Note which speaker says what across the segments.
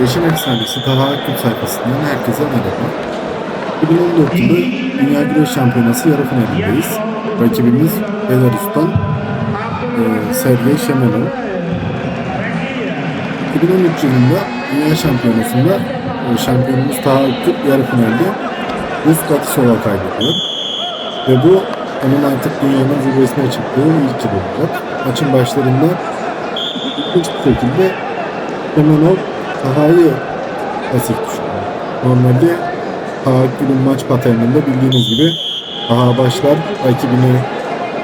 Speaker 1: Yeşil Efsanesi Taha Akgül sayfasından herkese merhaba. 2014 yılı Dünya Güreş Şampiyonası yarı finalindeyiz. Rakibimiz Belarus'tan e, Sergey Shemenov. 2013 yılında Dünya Şampiyonası'nda e, şampiyonumuz Taha Akgül yarı finalde Rus Gatisov'a kaybediyor. Ve bu onun artık dünyanın zirvesine çıktığı ilk yıl olacak. Maçın başlarında ilginç bir şekilde Shemenov Taha'yı pasif düşürüyor. Normalde Taha Gül'ün maç paterninde bildiğiniz gibi Taha başlar rakibini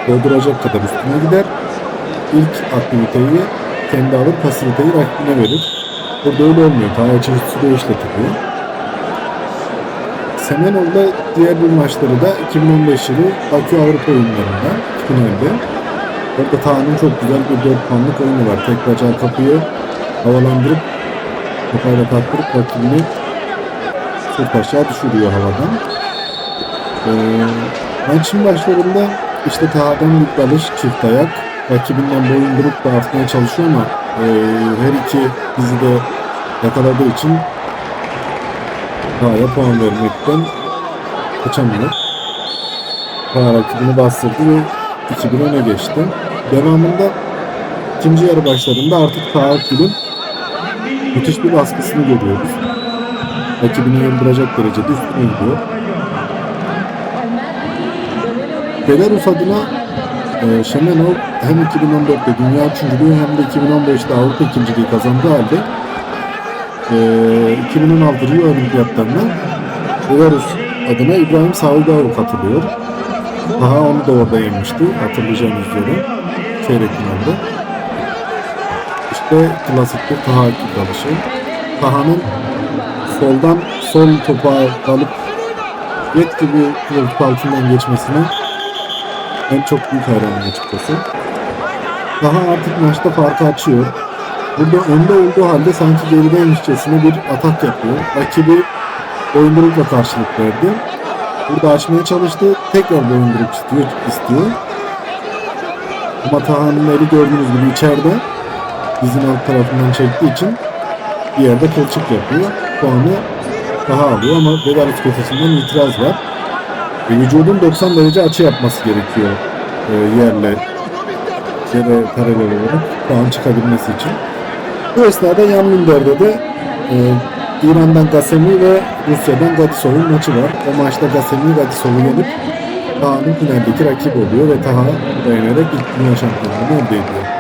Speaker 1: dolduracak kadar üstüne gider. İlk aktiviteyi kendi alır pasifiteyi rakibine verir. Burada öyle olmuyor. Taha çeşit süre işletiliyor. Semenol'da diğer bir maçları da 2015 yılı Bakü Avrupa oyunlarında finalde. Orada Taha'nın çok güzel bir 4 puanlık oyunu var. Tek bacağı kapıyı havalandırıp Kafayla kalktırıp rakibini sırt aşağı düşürüyor havadan. Ee, maçın başlarında işte Taha'dan bir dalış, çift ayak. Rakibinden boyun vurup da atmaya çalışıyor ama e, her iki bizi de yakaladığı için Taha'ya puan vermekten kaçamıyor. Taha rakibini bastırdı ve 2-1 öne geçti. Devamında ikinci yarı başlarında artık Taha Gül'ün müthiş bir baskısını görüyoruz. Rakibini yıldıracak derecede üstüne gidiyor. Belarus adına e, Shemenov hem 2014'te dünya üçüncülüğü hem de 2015'te Avrupa ikinciliği kazandığı halde e, 2016 Rio Olimpiyatlarına Belarus adına İbrahim Savudov katılıyor. Daha onu da orada yenmişti hatırlayacağınız üzere çeyrek. İşte klasik bir Taha dalışı. Taha'nın soldan sol topa alıp jet gibi koltuk altından geçmesine en çok büyük hayranım açıkçası. Taha artık maçta farkı açıyor. Burada önde olduğu halde sanki gerideymişçesine bir atak yapıyor. Rakibi boyundurukla karşılık verdi. Burada açmaya çalıştı. Tekrar boyunduruk istiyor. istiyor. Ama Taha'nın eli gördüğünüz gibi içeride dizin alt tarafından çektiği için bir yerde kılçık yapıyor. Puanı daha alıyor ama Belarus köşesinden itiraz var. Ve vücudun 90 derece açı yapması gerekiyor e, yerle yere paralel olarak puan çıkabilmesi için. Bu esnada Yan Minder'de de e, İran'dan Gasemi ve Rusya'dan Gadisov'un maçı var. O maçta Gasemi Gadisov'u yenip Taha'nın finaldeki rakip oluyor ve Taha dayanarak ilk dünya şampiyonluğunu elde ediyor.